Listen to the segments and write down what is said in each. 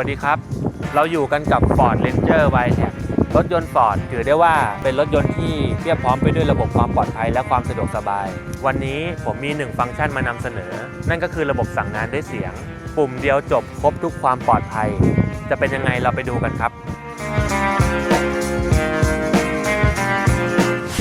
สวัสดีครับ เราอยู่กันกับ Ford Ranger w i t e c รถยนต์ Ford ถือได้ว่าเป็นรถยนต์ที่เพียบพร้อมไปด้วยระบบความปลอดภัยและความสะดวกสบาย วันนี้ผมมีหนึ่งฟังก์ชันมานำเสนอ นั่นก็คือระบบสั่งงานด้วยเสียง ปุ่มเดียวจบครบทุกความปลอดภัย จะเป็นยังไงเราไปดูกันครับ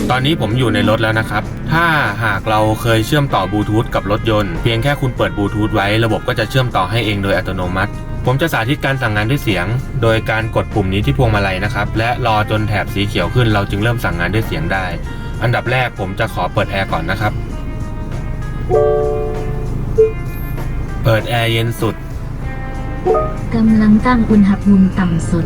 ตอนนี้ผมอยู่ในรถแล้วนะครับถ้าหากเราเคยเชื่อมต่อบลูทูธกับรถยนต์ เพียงแค่คุณเปิดบลูทูธไว้ระบบก็จะเชื่อมต่อให้เองโดยอัตโนมัติ ผมจะสาธิตการสั่งงานด้วยเสียง โดยการกดปุ่มนี้ที่พวงมาลัยนะครับ และรอจนแถบสีเขียวขึ้น เราจึงเริ่มสั่งงานด้วยเสียงได้ อันดับแรกผมจะขอเปิดแอร์ก่อนนะครับ เปิดแอร์เย็นสุด กำลังตั้งอุณหภูมิต่ำสุด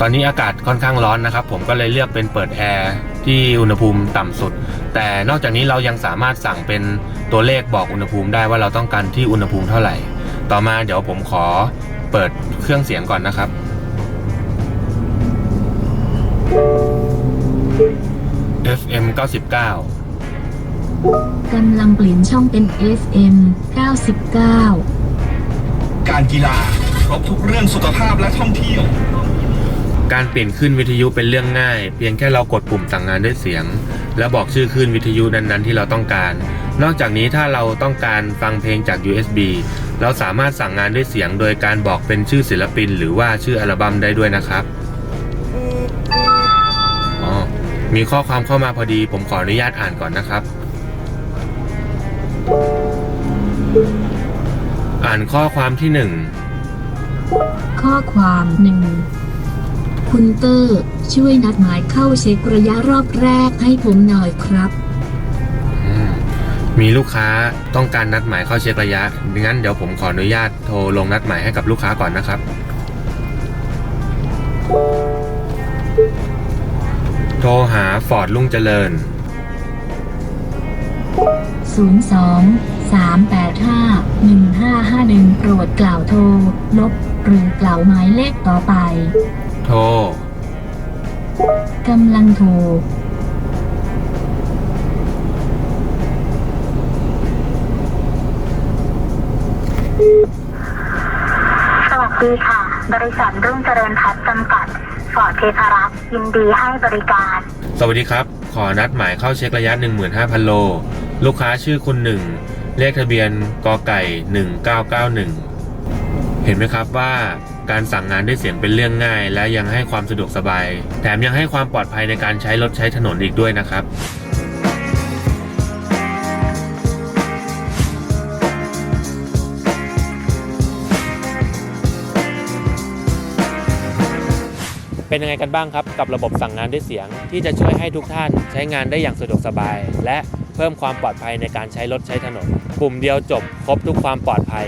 ตอนนี้อากาศค่อนข้างร้อนนะครับ ผมก็เลยเลือกเป็นเปิดแอร์ที่อุณหภูมิต่ำสุด แต่นอกจากนี้เรายังสามารถสั่งเป็นตัวเลขบอกอุณหภูมิได้ว่าเราต้องการที่อุณหภูมิเท่าไหร่ ต่อมาเดี๋ยวผมขอเปิดเครื่องเสียงก่อนนะครับ FM 99กำลังเปลี่ยนช่องเป็น FM 99 การกีฬาครบทุกเรื่องสุขภาพและท่องเที่ยว การเปลี่ยนขึ้นวิทยุเป็นเรื่องง่าย เพียงแค่เรากดปุ่มสั่งงานด้วยเสียง แล้วบอกชื่อขึ้นวิทยุนั้นๆที่เราต้องการ นอกจากนี้ถ้าเราต้องการฟังเพลงจาก USB เราสามารถสั่งงานด้วยเสียงโดยการบอกเป็นชื่อศิลปิน หรือว่าชื่ออัลบั้มได้ด้วยนะครับอ๋อมีข้อความเข้ามาพอดี ผมขออนุญาตอ่านก่อนนะครับ อ่านข้อความที่หนึ่งข้อความหนึ่งคุณเตอร์ ช่วยนัดหมายเข้าเช็คระยะรอบแรกให้ผมหน่อยครับอืม มีลูกค้าต้องการนัดหมายเข้าเช็คระยะ งั้นเดี๋ยวผมขออนุญาตโทรลงนัดหมายให้กับลูกค้าก่อนนะครับ โทรหาฟอร์ดลุงเจริญ 02 385 1551 โปรดกล่าวโทร ลบ หรือกล่าวหมายเลขต่อไป โทร กำลังโทร ดีค่ะ บริษัทรุ่งเจริญพัฒน์จำกัดฟอร์ดเทพารักษ์ยินดีให้บริการ สวัสดีครับ ขอนัดหมายเข้าเช็คระยะ 15,000 โล ลูกค้าชื่อคุณหนึ่งเลขทะเบียนกอไก่ 1991 เห็นไหมครับว่าการสั่งงานด้วยเสียงเป็นเรื่องง่าย และยังให้ความสะดวกสบาย แถมยังให้ความปลอดภัยในการใช้รถใช้ถนนอีกด้วยนะครับ เป็นยังไงกันบ้างครับ กับระบบสั่งงานด้วยเสียง ที่จะช่วยให้ทุกท่านใช้งานได้อย่างสะดวกสบาย และเพิ่มความปลอดภัยในการใช้รถใช้ถนน ปุ่มเดียวจบครบทุกความปลอดภัย